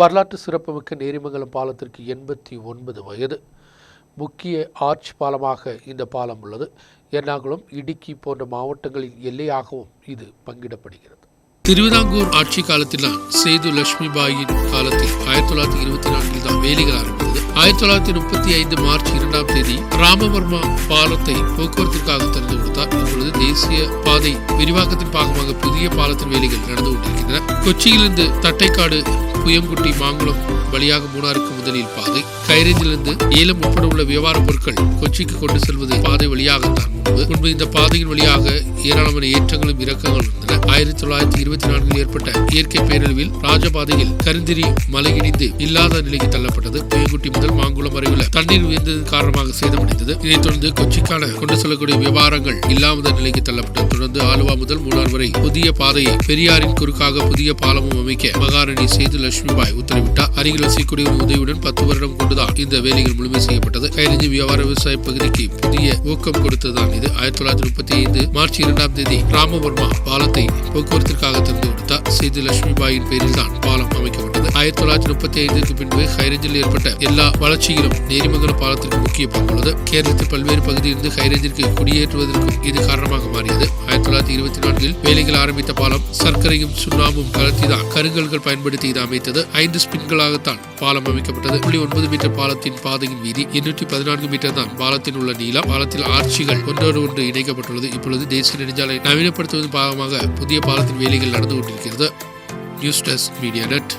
வரலாற்று சிறப்புமிக்க நேரிமங்கலம் பாலத்திற்கு எண்பத்தி ஒன்பது வயது. முக்கிய ஆர்ச் பாலமாக இந்த பாலம் உள்ளது. எர்ணாகுளம் இடுக்கி போன்ற மாவட்டங்களின் எல்லையாகவும் இது பங்கிடப்படுகிறது. திருவிதாங்கூர் ஆட்சி காலத்தில் சேது லட்சுமிபாயின் காலத்தில் ஆயிரத்தி தொள்ளாயிரத்தி இருபத்தி நான்கில் தான் வேலைகள் ஆரம்பித்தது. ஆயிரத்தி தொள்ளாயிரத்தி முப்பத்தி ஐந்து மார்ச் இரண்டாம் தேதி ராமவர்மா பாலத்தை போக்குவரத்திற்காக திறந்து கொடுத்தார். இப்பொழுது தேசிய பாதை விரிவாக்கத்தின் பாகமாக புதிய பாலத்தின் வேலைகள் நடந்து கொண்டிருக்கின்றன. கொச்சியிலிருந்து தட்டைக்காடு புயங்குட்டி மாங்குளம் வழியாக மூணாருக்கு முதலில் பாதை. கைரேஞ்சிலிருந்து ஏலம் உட்பட உள்ள வியாபார பொருட்கள் கொச்சிக்கு கொண்டு செல்வது பாதை வழியாகத்தான் முன்பு. முன்பு இந்த பாதையின் வழியாக ஏராளமான ஏற்றங்களும் இறக்கங்களும் இருந்தன ஆயிரத்தி தொள்ளாயிரத்தி இருபத்தி நான்கில் ஏற்பட்ட இயற்கை பேரழிவில் ராஜபாதையில் கருந்திரி மலையிடிந்து இல்லாத நிலைக்கு தள்ளப்பட்டது. புயங்குட்டி முதல் தண்ணீர் உயர்ந்ததன் காரணமாக சேதமடைந்தது. இதைத் தொடர்ந்து கொச்சிக்கான கொண்டு செல்லக்கூடிய விவகாரங்கள் இல்லாத நிலைக்கு தள்ளப்பட்டது. தொடர்ந்து ஆலுவா முதல் மூணார் வரை புதிய பாதையை பெரியாரின் குறுக்காக புதிய பாலமும் அமைக்க மகாராணி சேது லட்சுமிபாய் உத்தரவிட்டார். அருகில் வசிக்கூடிய உதவியுடன் பத்து வருடம் கொண்டுதான் இந்த வேலைகள் முழுமை செய்யப்பட்டது. கைரஞ்சி வியாபார விவசாய பகுதிக்கு புதிய ஊக்கம் கொடுத்ததுதான் இது. ஆயிரத்தி தொள்ளாயிரத்தி முப்பத்தி ஐந்து மார்ச் இரண்டாம் தேதி ராமவர்மா பாலத்தை போக்குவரத்திற்காக திறந்து கொடுத்தார் சேது லட்சுமிபாயின் பேரில் தான் பாலம் அமைக்கப்பட்டது. ஆயிரத்தி தொள்ளாயிரத்தி முப்பத்தி ஐந்துக்கு பின்பு ஹைரேஞ்சில் ஏற்பட்ட எல்லா வளர்ச்சியிலும் நேரிமங்கல பாலத்திற்கு முக்கிய பங்குள்ளது கேரளத்தில் பல்வேறு பகுதியிலிருந்து ஹைரேஞ்சிற்கு குடியேற்றுவதற்கும் இது காரணமாக மாறியது. ஆயிரத்தி வேலைகள் ஆரம்பித்த பாலம் சர்க்கரையும் சுண்ணாம்பும் கலத்திதான் கருங்கல்கள் பயன்படுத்தி இது அமைத்தது. ஐந்து ஸ்பின்களாகத்தான் பாலம் அமைக்கப்பட்டது. புள்ளி ஒன்பது மீட்டர் பாலத்தின் பாதையின் வீதி எண்ணூற்றி பதினான்கு மீட்டர் தான் பாலத்தின் உள்ள நீளம் பாலத்தில் ஆட்சிகள் ஒன்றோடு ஒன்று இணைக்கப்பட்டுள்ளது. இப்பொழுது தேசிய நெடுஞ்சாலை நவீனப்படுத்துவதன் பாகமாக புதிய பாலத்தின் வேலைகள் நடந்து கொண்டிருக்கிறது. News desk media net.